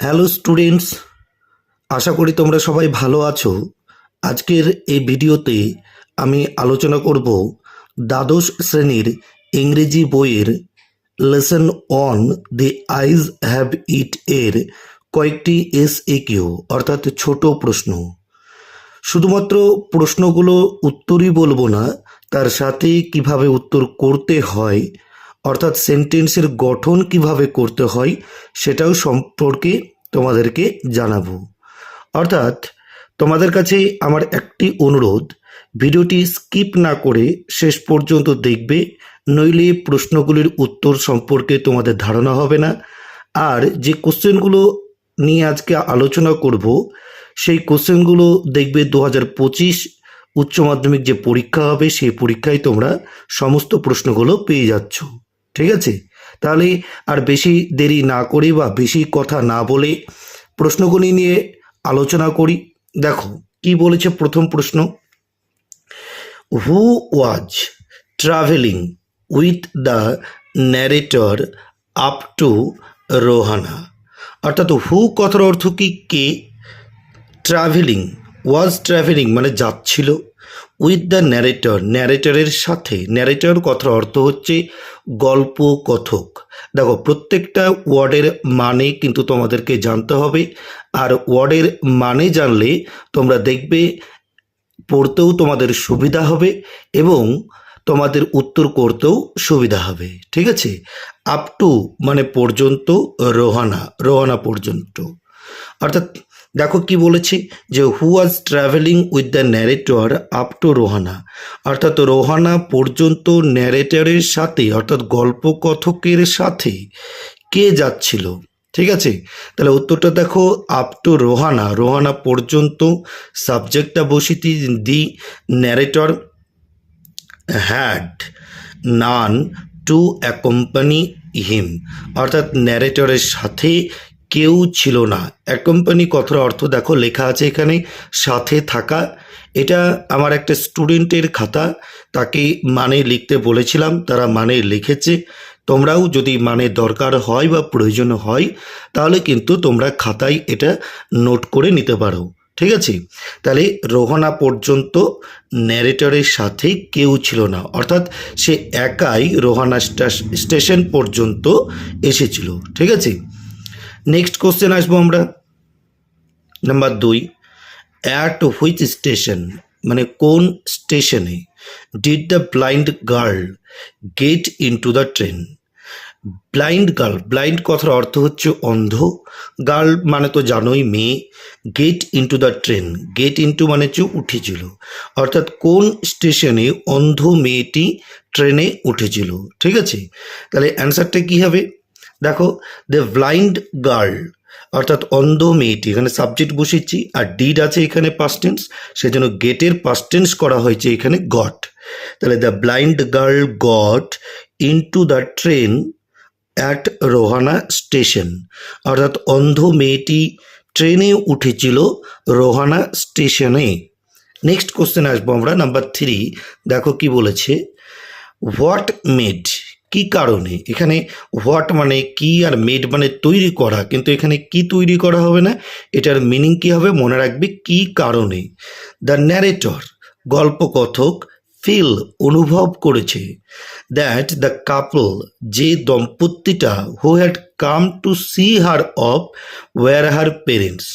Hello students, আশা করি তোমরা সবাই ভালো আছো। আজকের এই ভিডিওতে আমি আলোচনা করব দ্বাদশ শ্রেণির ইংরেজি বইয়ের lesson on the eyes have it এর কয়েকটি এস এ কিউ, অর্থাৎ ছোট প্রশ্ন। শুধুমাত্র প্রশ্নগুলো উত্তরই বলব না, তার সাথে কীভাবে উত্তর করতে হয় অর্থাৎ সেন্টেন্সের গঠন কীভাবে করতে হয় সেটাও সম্পর্কে তোমাদেরকে জানাব। অর্থাৎ তোমাদের কাছে আমার একটি অনুরোধ, ভিডিওটি স্কিপ না করে শেষ পর্যন্ত দেখবে, নইলে প্রশ্নগুলির উত্তর সম্পর্কে তোমাদের ধারণা হবে না। আর যে কোশ্চেনগুলো নিয়ে আজকে আলোচনা করব, সেই কোশ্চেনগুলো দেখবে দু হাজার পঁচিশ উচ্চ মাধ্যমিক যে পরীক্ষা হবে, সেই পরীক্ষায় তোমরা সমস্ত প্রশ্নগুলো পেয়ে যাচ্ছ। ঠিক আছে? তাহলে আর বেশি দেরি না করে বা বেশি কথা না বলে প্রশ্নগুলি নিয়ে আলোচনা করি। দেখো, কি বলেছে প্রথম প্রশ্ন? Who was travelling with the narrator up to Rohana অর্থাৎ হু কথার অর্থ কি? কে? ট্রাভেলিং ওয়াজ ট্রাভেলিং মানে যাচ্ছিল। উইথ দ্য ন্যারেটর ন্যারেটরের সাথে ন্যারেটর কথার অর্থ হচ্ছে গল্প কথক। দেখো, প্রত্যেকটা ওয়ার্ডের মানে কিন্তু তোমাদেরকে জানতে হবে। আর ওয়ার্ডের মানে জানলে তোমরা দেখবে পড়তেও তোমাদের সুবিধা হবে এবং তোমাদের উত্তর করতেও সুবিধা হবে। ঠিক আছে? আপ টু মানে পর্যন্ত, রোহানা রোহানা পর্যন্ত। অর্থাৎ দেখো কি বলেছে যে who was travelling with the narrator up to Rohana অর্থাৎ রোহানা পর্যন্ত ন্যারেটরের সাথে, অর্থাৎ গল্পকথকের সাথে কে যাচ্ছিল? ঠিক আছে? তাহলে উত্তরটা দেখো আপ টু রোহানা রোহানা পর্যন্ত সাবজেক্টটা বসিতি the narrator had none to accompany him অর্থাৎ ন্যারেটরের সাথে কেউ ছিল না। এক অ্যাকম্পানি কথার অর্থ দেখো, লেখা আছে এখানে, সাথে থাকা। এটা আমার একটা স্টুডেন্টের খাতা, তাকে মানে লিখতে বলেছিলাম, তারা মানে লিখেছে। তোমরাও যদি মানে দরকার হয় বা প্রয়োজন হয়, তাহলে কিন্তু তোমরা খাতায় এটা নোট করে নিতে পারো। ঠিক আছে? তাহলে রোহনা পর্যন্ত ন্যারেটরের সাথে কেউ ছিল না। অর্থাৎ সে একাই রোহানা স্টা- স্টেশন পর্যন্ত এসেছিল। ঠিক আছে? নেক্সট কোশ্চেন আসব আমরা। নাম্বার দুই অ্যাট হুইচ স্টেশন মানে কোন স্টেশনে did the blind girl get into the train blind girl blind কথার অর্থ হচ্ছে অন্ধ। গার্ল মানে তো জানোই, মেয়ে। Get into the train get into মানে হচ্ছে উঠেছিল। অর্থাৎ কোন স্টেশনে অন্ধ মেয়েটি ট্রেনে উঠেছিল? ঠিক আছে? তাহলে অ্যান্সারটা কী হবে? দেখো দ্য ব্লাইন্ড গার্ল অর্থাৎ অন্ধ মেয়েটি, এখানে সাবজেক্ট বসেছি আর ডিড আছে এখানে পাস্টেন্স সেজন্য গেটের পাস্টেন্স করা হয়েছে এখানে গট তাহলে the blind girl got into the train at Rohana station অর্থাৎ অন্ধ মেয়েটি ট্রেনে উঠেছিল রোহানা স্টেশনে নেক্সট কোশ্চেন আসব আমরা নাম্বার থ্রি দেখো কি বলেছে হোয়াট মেড কি কারণে? এখানে হোয়াট মানে কি আর মেড মানে তৈরি করা, কিন্তু এখানে কি তৈরি করা হবে না? এটার মিনিং কি হবে? মনে রাখবে কি কারণে? দ্য ন্যারেটর গল্পকথক ফিল অনুভব করেছে দ্যাট দ্য কাপল যে দম্পতিটা who had come to see her off were her parents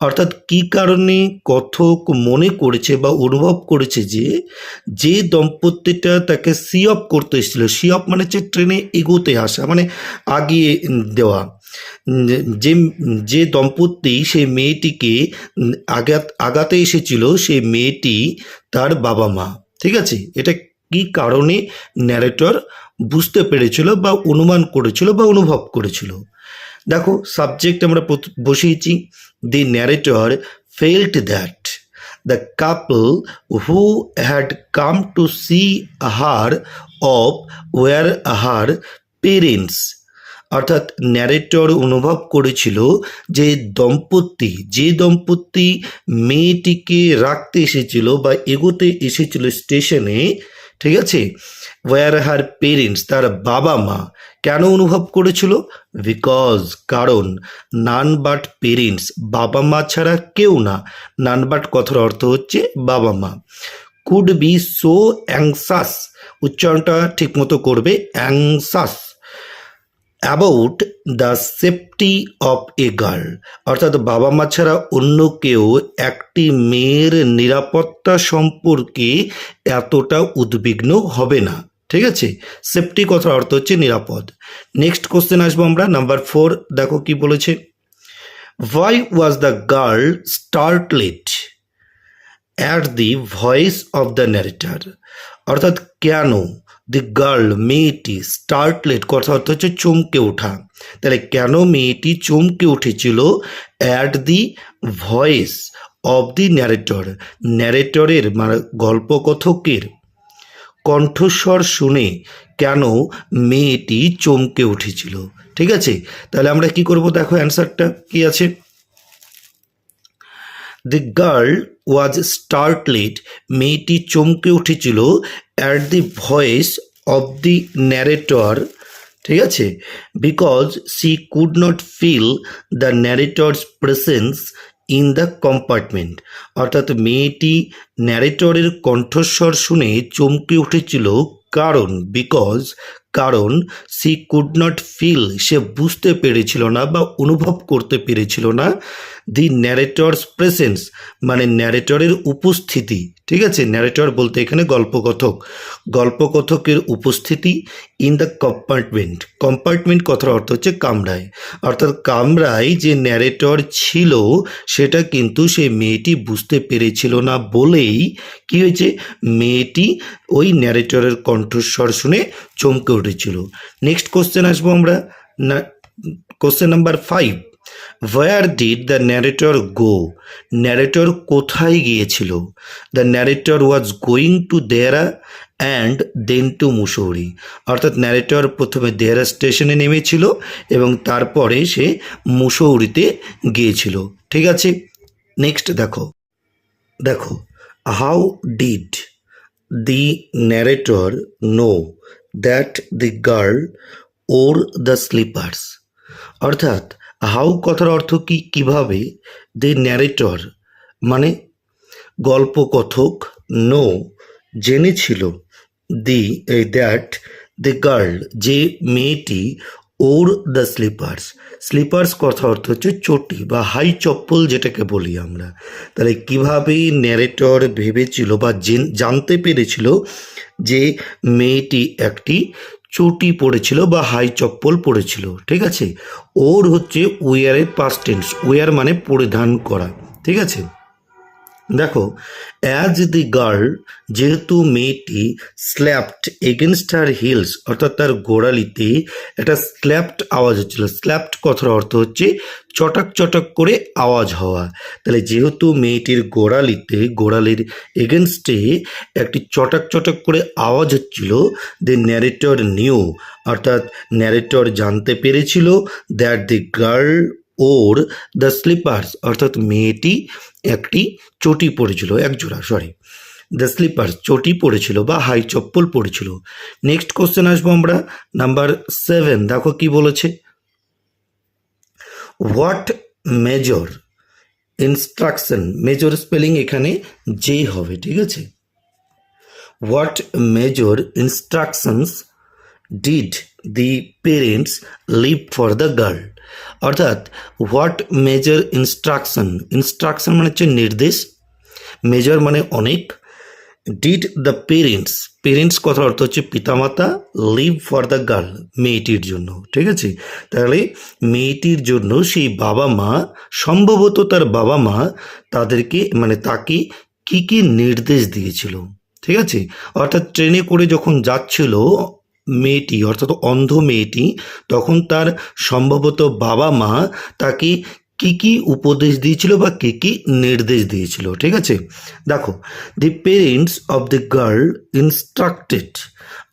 অর্থাৎ কি কারণে কথক মনে করেছে বা অনুভব করেছে যে যে দম্পতিটা তাকে সি অফ করতে এসেছিল, সি অফ মানে হচ্ছে ট্রেনে এগোতে আসা মানে আগিয়ে দেওয়া। যে যে দম্পতি সেই মেয়েটিকে আগাত আগাতে এসেছিল সেই মেয়েটি তার বাবা মা। ঠিক আছে? এটা কি কারণে ন্যারেটর বুঝতে পেরেছিল বা অনুমান করেছিল বা অনুভব করেছিল? দেখো সাবজেক্ট আমরা বসিয়েছি। The narrator felt that the couple who had come to see her off were her parents অর্থাৎ ন্যারেটর অনুভব করেছিল যে দম্পতি যে দম্পতি মেয়েটিকে রাখতে এসেছিল বা এগোতে এসেছিল স্টেশনে, ঠিক আছে ওয়ার হার পেরেন্টস তার বাবা মা কেন অনুভব করেছিল? বিকজ কারণ নান বাট পেরেন্টস বাবা মা ছাড়া কেউ না। নান বাট কথার অর্থ হচ্ছে বাবা মা। কুড বি সো অ্যাংসাস উচ্চারণটা ঠিকমতো করবে anxious about the safety of a girl অর্থাৎ বাবা মা ছাড়া অন্য কেউ একটি মেয়ের নিরাপত্তা সম্পর্কে এতটা উদ্বিগ্ন হবে না। ঠিক আছে? সেফটি কথার অর্থ হচ্ছে নিরাপদ। নেক্সট কোশ্চেন আসব আমরা নাম্বার ফোর দেখো কি বলেছে। Why was the girl startled at the voice of the narrator অর্থাৎ কেন দি গার্ল মেয়েটি স্টার্টলেট কথা অর্থ হচ্ছে চমকে ওঠা। তাহলে কেন মেয়েটি চমকে উঠেছিল at the voice of the narrator ন্যারেটরের মানে গল্পকথকের কণ্ঠস্বর শুনে কেন মেয়েটি চমকে উঠেছিল? ঠিক আছে? তাহলে আমরা কি করব? দেখো অ্যান্সারটা কি আছে? দি গার্ল ওয়াজ স্টার্টলেট মেয়েটি চমকে উঠেছিল at the voice of the narrator ঠিক আছে? Because she could not feel the narrator's presence in the compartment. অর্থাৎ মেয়েটি ন্যারেটরের কণ্ঠস্বর শুনে চমকে উঠেছিল কারণ, বিকজ, কারণ সি কুড নট ফিল সে বুঝতে পেরেছিল না বা অনুভব করতে পেরেছিল না। দি ন্যারেটরস প্রেসেন্স মানে ন্যারেটরের উপস্থিতি, ঠিক আছে? ন্যারেটর বলতে এখানে গল্পকথক। গল্পকথকের উপস্থিতি ইন দ্য কম্পার্টমেন্ট কম্পার্টমেন্ট কথার অর্থ হচ্ছে কামরায়। অর্থাৎ কামরায় যে ন্যারেটর ছিল, সেটা কিন্তু সেই মেয়েটি বুঝতে পেরেছিল না বলেই কি হয়েছে? মেয়েটি ওই ন্যারেটরের কণ্ঠস্বর শুনে চমকে উঠেছিল। নেক্সট কোশ্চেন আসব আমরা। না question number five where did the narrator go narrator কোথায় গিয়েছিল? The narrator was going to Dehra and then to Mussoorie অর্থাৎ ন্যারেটর প্রথমে দেয়ারা স্টেশনে নেমেছিল এবং তারপরে সে মুসৌরিতে গিয়েছিল। ঠিক আছে? নেক্সট দেখো। দেখো how did the narrator know that the girl wore the slippers অর্থাৎ হাউ কথার অর্থ কি, কীভাবে? দি ন্যারেটর মানে গল্পকথক নো, জেনেছিল। দি, এই দ্যাট, দি গার্ল, যে মেয়েটি ওর দ্য স্লিপার্স। স্লিপার্স কথা অর্থ হচ্ছে চটি বা হাই চপ্পল যেটাকে বলি আমরা। তাহলে কীভাবে ন্যারেটর ভেবেছিল বা জানতে পেরেছিল যে মেয়েটি একটি চটি পড়েছিল বা হাই চপ্পল পড়েছিল, ঠিক আছে? ওর হচ্ছে ওয়ারের পাস্টেন্স উয়ার মানে পরিধান করা, ঠিক আছে? দেখো অ্যাজ দি গার্ল যেহেতু মেয়েটি স্ল্যাপড এগেনস্ট হার হিলস অর্থাৎ তার গোড়ালিতে একটা স্ল্যাপড আওয়াজ হচ্ছিল। স্ল্যাপড কথার অর্থ হচ্ছে চটাক চটাক করে আওয়াজ হওয়া। তাহলে যেহেতু মেয়েটির গোড়ালিতে, গোড়ালির এগেনস্টে একটি চটাক চটাক করে আওয়াজ হচ্ছিল দি ন্যারেটর নিউ অর্থাৎ ন্যারেটর জানতে পেরেছিল that the girl wore the slippers, অর্থাৎ মেয়েটি একটি চটি পড়েছিল একজোড়া সরি দ্য স্লিপার্স, চটি পড়েছিল বা হাই চপ্পল পড়েছিল নেক্সট কোশ্চেন আসব আমরা নাম্বার সেভেন দেখো কি বলেছে। What major instruction major spelling এখানে যে হবে, ঠিক আছে? What major instructions did the parents leave for the girl অর্থাৎ হোয়াট মেজর ইনস্ট্রাকশন ইনস্ট্রাকশন মানে হচ্ছে নির্দেশ। মেজর মানে অনেক। ডিড দ্য পেরেন্টস পেরেন্টস কথার অর্থ হচ্ছে পিতামাতা লিভ ফর দ্য গার্ল মেয়েটির জন্য। ঠিক আছে? তাহলে মেয়েটির জন্য সেই বাবা মা, সম্ভবত তার বাবা মা তাদেরকে মানে তাকে কি কি নির্দেশ দিয়েছিল? ঠিক আছে? অর্থাৎ ট্রেনে করে যখন যাচ্ছিল মেয়েটি, অর্থাৎ অন্ধ মেয়েটি, তখন তার সম্ভবত বাবা মা তাকে কি কি উপদেশ দিয়েছিল বা কি কি নির্দেশ দিয়েছিল, ঠিক আছে? দেখো the parents of the girl instructed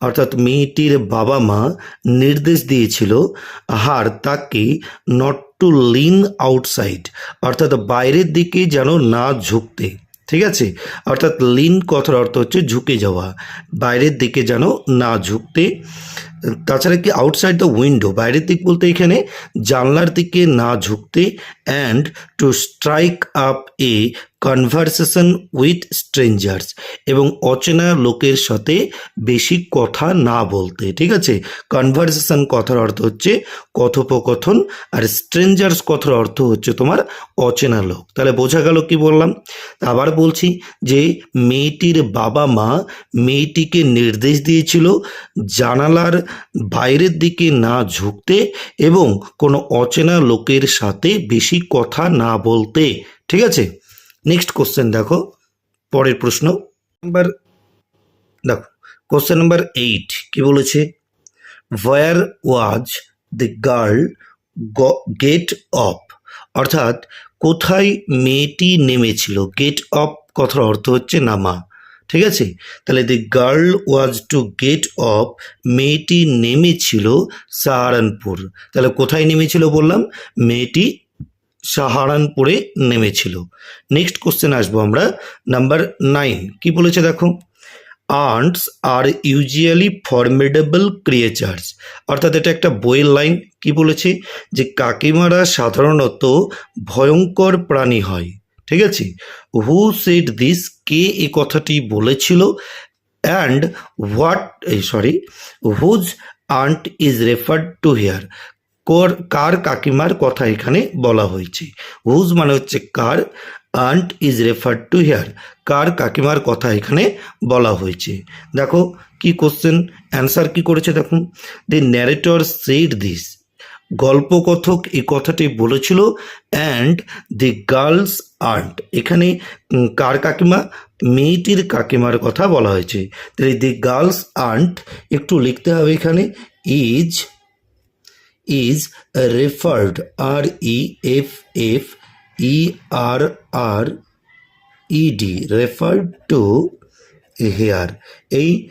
অর্থাৎ মেয়েটির বাবা মা নির্দেশ দিয়েছিল হার তাকে নট টু লিন আউটসাইড অর্থাৎ বাইরের দিকে যেন না ঝুঁকতে। ঠিক আছে? অর্থাৎ লিন কথার অর্থ হচ্ছে ঝুঁকে যাওয়া। বাইরের দিকে যেন না ঝুঁকতে তাছাড়া কি আউটসাইড দ্য উইন্ডো বাইরের দিক বলতে এখানে জানলার দিকে না ঝুঁকতে and to strike up a conversation with strangers এবং অচেনা লোকের সাথে বেশি কথা না বলতে, ঠিক আছে? কনভারসেশন কথার অর্থ হচ্ছে কথোপকথন আর স্ট্রেঞ্জার্স কথার অর্থ হচ্ছে তোমার অচেনা লোক। তাহলে বোঝা গেল কি বললাম? আবার বলছি যে মেয়েটির বাবা মা মেয়েটিকে নির্দেশ দিয়েছিল জানালার বাইরের দিকে না ঝুঁকতে এবং কোনো অচেনা লোকের সাথে বেশি কথা না বলতে। ঠিক আছে? নেক্সট কোশ্চেন দেখো। পরের প্রশ্ন। নাম্বার দেখো। কোশ্চেন নাম্বার এইট কি বলেছে? Where was the girl get off অর্থাৎ কোথায় মেয়েটি নেমেছিল? গেট অফ কথার অর্থ হচ্ছে নামা। ঠিক আছে? তাহলে the girl was to get off মেয়েটি নেমেছিল সাহারানপুর। তাহলে কোথায় নেমেছিল বললাম? মেয়েটি সাহারানপুরে নেমেছিল। নেক্সট কোশ্চেন আসব আমরা নাম্বার নাইন কি বলেছে দেখো? Arts are usually formidable creatures অর্থাৎ এটা একটা বইয়ের লাইন, কি বলেছে? যে কাকিমারা সাধারণত ভয়ঙ্কর প্রাণী হয়। ঠিক আছে? হু সেড দিস কে এই কথাটি বলেছিল? And what sorry whose aunt is referred to here কর, কার কাকিমার কথা এখানে বলা হয়েছে? হুজ মানে হচ্ছে কার? Aunt is referred to here কার কাকিমার কথা এখানে বলা হয়েছে? দেখো, কি কোশ্চেন অ্যান্সার কি করেছে? দেখুন দি ন্যারেটর সেড দিস গল্পকথক এই কথাটি বলেছিল অ্যান্ড দি গার্লস আর্ট এখানে কার কাকিমা? মেয়েটির কাকিমার কথা বলা হয়েছে। তাহলে দি গার্লস আন্ট একটু লিখতে হবে এখানে। Is is referred R E F F E R R E D referred to here এই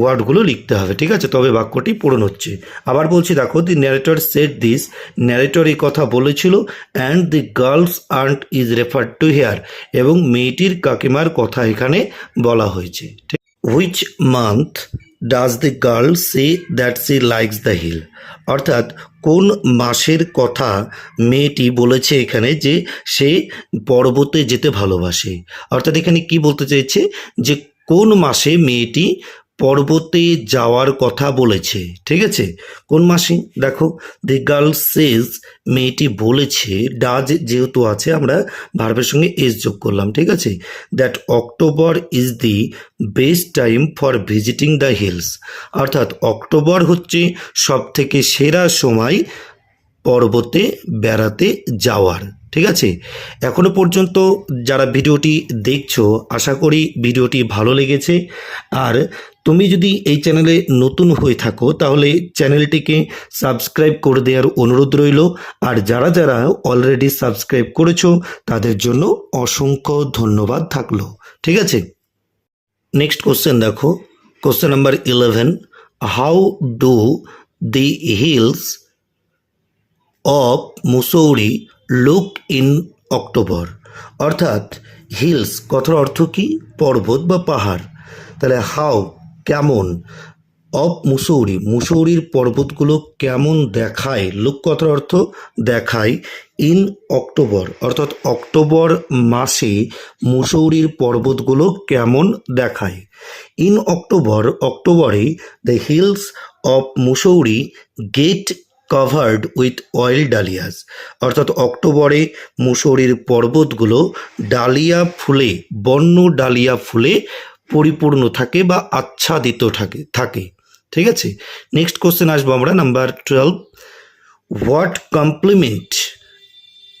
ওয়ার্ডগুলো লিখতে হবে, ঠিক আছে? তবে বাক্যটি পূরণ হচ্ছে। আবার বলছি, দেখো the narrator said this narrator এই কথা বলেছিল and the girl's aunt is refer to here এবং মেয়েটির কাকিমার কথা এখানে বলা হয়েছে which month does the girl say that she likes the hill অর্থাৎ, কোন মাসের কথা মেয়েটি বলেছে এখানে যে সে পর্বতে যেতে ভালোবাসে? অর্থাৎ এখানে কি বলতে চাইছে যে কোন মাসে মেয়েটি পর্বতে যাওয়ার কথা বলেছে, ঠিক আছে? কোন মাসে? দেখো দি গার্ল সেজ মেয়েটি বলেছে, ডাজ যেহেতু আছে, আমরা ভার্বের সঙ্গে এস যোগ করলাম, ঠিক আছে? That October is the best time for visiting the hills অর্থাৎ অক্টোবর হচ্ছে সব থেকে সেরা সময় পর্বতে বেড়াতে যাওয়ার, ঠিক আছে? এখনও পর্যন্ত যারা ভিডিওটি দেখছ, আশা করি ভিডিওটি ভালো লেগেছে। আর তুমি যদি এই চ্যানেলে নতুন হয়ে থাকো, তাহলে চ্যানেলটিকে সাবস্ক্রাইব করে দেওয়ার অনুরোধ রইল। আর যারা যারা অলরেডি সাবস্ক্রাইব করেছ, তাদের জন্য অসংখ্য ধন্যবাদ থাকল। ঠিক আছে? নেক্সট কোশ্চেন দেখো। Question number eleven how do the hills of Mussoorie look in October অর্থাৎ হিলস কথার অর্থ কি? পর্বত বা পাহাড়? তাহলে হাও কেমন? অফ মুসৌরি। মুসৌরির পর্বতগুলো কেমন দেখায়? কথার অর্থ দেখায় ইন অক্টোবর। অর্থাৎ অক্টোবর মাসে মুসৌরির পর্বতগুলো কেমন দেখায়? ইন অক্টোবর, অক্টোবরে the hills of Mussoorie get covered with wild dahlias. অর্থাৎ অক্টোবরে মুসৌরির পর্বতগুলো ডালিয়া ফুলে, বন্য ডালিয়া ফুলে পরিপূর্ণ থাকে বা আচ্ছাদিত থাকে থাকে। ঠিক আছে? নেক্সট কোশ্চেন আসব আমরা number twelve what compliment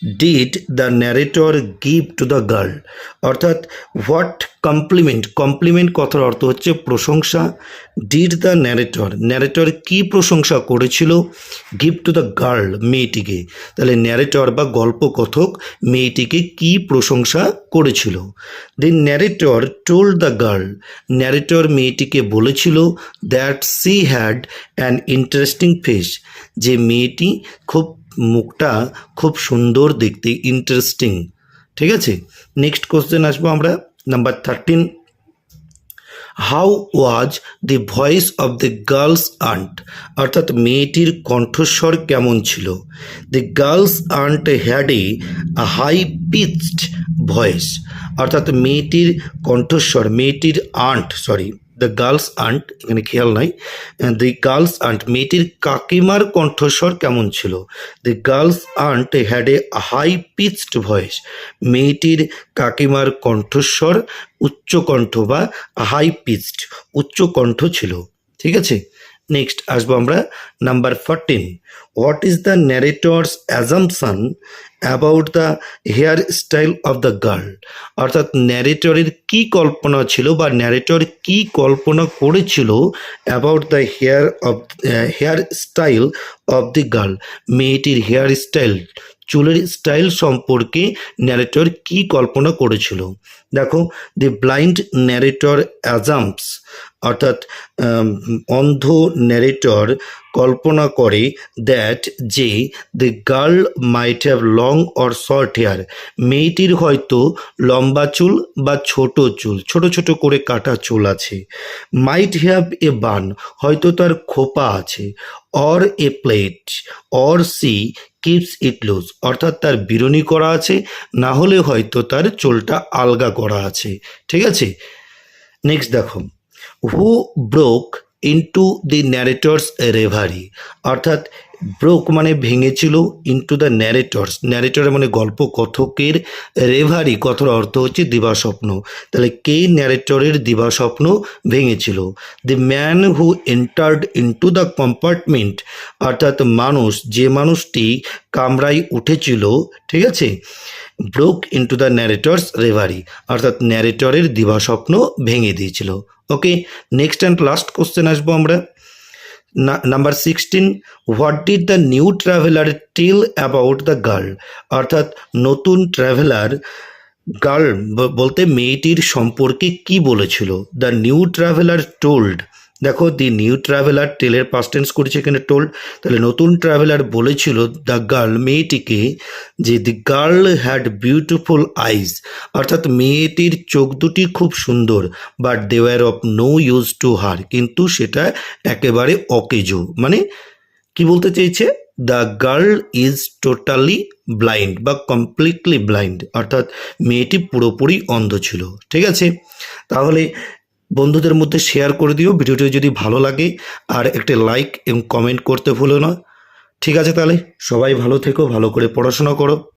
did the narrator give to the girl অর্থাৎ হোয়াট কমপ্লিমেন্ট কমপ্লিমেন্ট কথার অর্থ হচ্ছে প্রশংসা। ডিড দ্য ন্যারেটর ন্যারেটর কি প্রশংসা করেছিল? গিভ টু দ্য গার্ল মেয়েটিকে। তাহলে ন্যারেটর বা গল্পকথক মেয়েটিকে কি প্রশংসা করেছিল? The narrator told the girl narrator মেয়েটিকে বলেছিল that she had an interesting face যে মেয়েটি খুব মুখটা খুব সুন্দর দেখতে ইন্টারেস্টিং ঠিক আছে? নেক্সট কোশ্চেন আসব আমরা number thirteen how was the voice of the girl's aunt অর্থাৎ মেয়েটির কণ্ঠস্বর কেমন ছিল? The girl's aunt had a high pitched voice অর্থাৎ মেয়েটির কণ্ঠস্বর, মেয়েটির aunt sorry the girl's aunt এখানে খেয়াল নাই। দি গার্লস আন্ট মেয়েটির কাকিমার কণ্ঠস্বর কেমন ছিল? The girl's aunt had a high pitched voice মেয়েটির কাকিমার কণ্ঠস্বর উচ্চকণ্ঠ বা হাই পিচড উচ্চকণ্ঠ ছিল। ঠিক আছে? নেক্সট আসব আমরা number fourteen what is the narrator's assumption about the hair style of the girl অর্থাৎ ন্যারেটরের কি কল্পনা ছিল বা ন্যারেটর কি কল্পনা করেছিল about the hair of hair style of the girl মেয়েটির হেয়ার স্টাইল চুলের স্টাইল সম্পর্কে ন্যারেটর কি কল্পনা করেছিল? দেখো দি ব্লাইন্ড ন্যারেটর অ্যাজাম্পস অর্থাৎ অন্ধ ন্যারেটর কল্পনা করে দ্যাট যে the girl might have long or short hair মেয়েটির হয়তো লম্বা চুল বা ছোট চুল, ছোট ছোট করে কাটা চুল আছে। মাইট হ্যাভ এ বান হয়তো তার খোপা আছে। Or a plait or she keeps it loose অর্থাৎ তার বিরনি করা আছে, না হলে হয়তো তার চুলটা আলগা করা আছে। ঠিক আছে? নেক্সট দেখো। Who broke into the narrator's reverie অর্থাৎ ব্রোক মানে ভেঙেছিল ইন্টু দ্য ন্যারেটর্স ন্যারেটর মানে গল্প কথকের রেভারি কথার অর্থ হচ্ছে দিবাস্বপ্ন। তাহলে কে ন্যারেটরের দিবাস্বপ্ন ভেঙেছিল? The man who entered into the compartment অর্থাৎ মানুষ, যে মানুষটি কামরায় উঠেছিল, ঠিক আছে? Broke into the narrator's reverie অর্থাৎ ন্যারেটরের দিবাস্বপ্ন ভেঙে দিয়েছিল। Okay next and last question আসব আমরা। Number sixteen what did the new traveller till about the girl অর্থাৎ নতুন ট্রাভেলার গার্ল বলতে মেয়েটির সম্পর্কে কি বলেছিল? দ্য নিউ ট্রাভেলার টোল্ড দেখো দি নিউ ট্রাভেলার টেলের পাস্ট টেন্স করেছে এখানে টোল তাহলে নতুন ট্রাভেলার বলেছিল দ্য গার্ল মেয়েটিকে, যে the girl had beautiful eyes অর্থাৎ মেয়েটির চোখ দুটি খুব সুন্দর but they were of no use to her কিন্তু সেটা একেবারে অকেজো। মানে কি বলতে চেয়েছে? The girl is totally blind বা কমপ্লিটলি ব্লাইন্ড অর্থাৎ মেয়েটি পুরোপুরি অন্ধ ছিল। ঠিক আছে? তাহলে বন্ধুদের মধ্যে শেয়ার করে দিও। ভিডিওটি যদি ভালো লাগে, আর একটি লাইক এবং কমেন্ট করতে ভুলো না। ঠিক আছে তাহলে সবাই ভালো থেকো, ভালো করে পড়াশোনা করো।